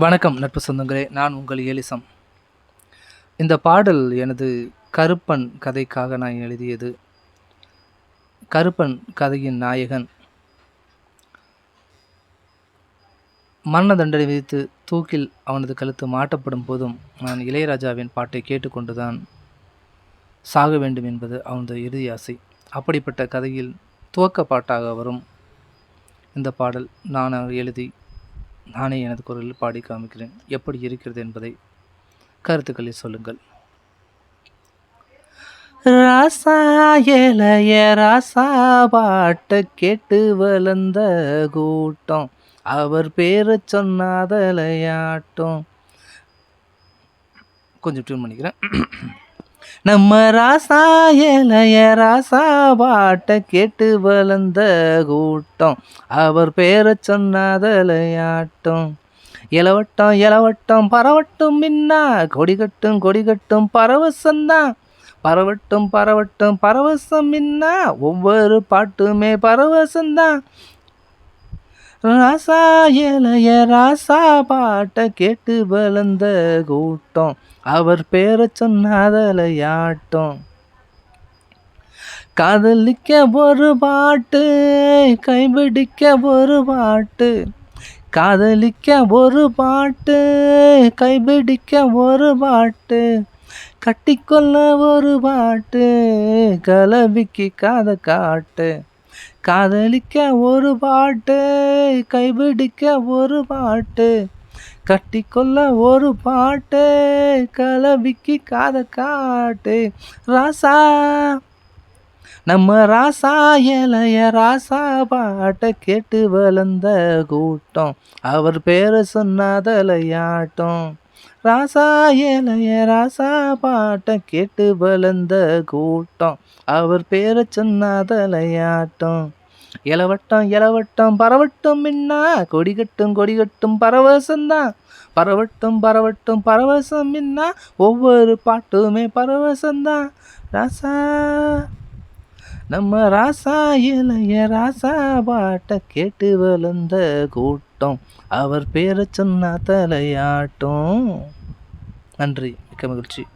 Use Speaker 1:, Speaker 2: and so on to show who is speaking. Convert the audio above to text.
Speaker 1: வணக்கம் நட்பு சொந்தங்களே. நான் உங்கள் ஏலிசம். இந்த பாடல் எனது கருப்பன் கதைக்காக நான் எழுதியது. கருப்பன் கதையின் நாயகன். மரண தண்டனை விதித்து தூக்கில் அவனது கழுத்து மாட்டப்படும் போதும் நான் இளையராஜாவின் பாட்டை கேட்டுக்கொண்டுதான் சாக வேண்டும் என்பது அவனது இறுதி ஆசை. அப்படிப்பட்ட கதையில் துவக்க பாட்டாக வரும் இந்த பாடல் நான் எழுதி நானே எனது குரலில் பாடி காமிக்கிறேன். எப்படி இருக்கிறது என்பதை கருத்துக்களை சொல்லுங்கள். ராசா இளைய ராசா பாட்டை கேட்டு வளர்ந்த கூட்டம். அவர் பேரை சொன்னாதலையாட்டம். கொஞ்சம் டியூன் பண்ணிக்கிறேன். நம்ம ராசா இளைய ராசா பாட்டை கேட்டு வளர்ந்த கூட்டம். அவர் பேரை சொன்னாதலையாட்டம். இளவட்டம் இளவட்டம் பரவட்டும் மின்னா கொடிகட்டும் கொடிகட்டும் பரவசம் தான். பரவசந்தான் பரவட்டும் பரவட்டும் பரவசம் மின்னா ஒவ்வொரு பாட்டுமே பரவசந்தான் ராசா இளைய ராசா பாட்டை கேட்டு வளர்ந்த கூட்டம். அவர் பேரை சொன்னாதலையாட்டம் காதலிக்க ஒரு பாட்டு கைபிடிக்க ஒரு பாட்டு. காதலிக்க ஒரு பாட்டு கைபிடிக்க ஒரு பாட்டு. கட்டிக்கொள்ள ஒரு பாட்டு கலவிக்கு காத காட்டு. காதலிக்க ஒரு பாட்டு கைபிடிக்க ஒரு பாட்டு கட்டிக்கொள்ள ஒரு பாட்டு கலவிக்கு காத காட்டு. ராசா நம்ம ராசா இளைய ராசா பாட்டை கேட்டு வளர்ந்த கூட்டம். அவர் பேரை சொன்னாதலையாட்டம். ராசா இளைய ராசா பாட்டை கேட்டு வளர்ந்த கூட்டம். அவர் பேரை சொன்னாதலையாட்டம். இளவட்டம் இளவட்டம் பரவட்டும் மின்னா கொடிகட்டும் கொடிகட்டும் கொடி பரவசந்தான் பரவட்டும் பரவட்டும் பரவசம் மின்னா ஒவ்வொரு பாட்டுமே பரவசந்தான் ராசா நம்ம ராசா இளைய ராசா பாட்டை கேட்டு வளர்ந்த கூட்டம். அவர் பேரை சொன்னா தலையாட்டம். நன்றி. மிக்க மகிழ்ச்சி.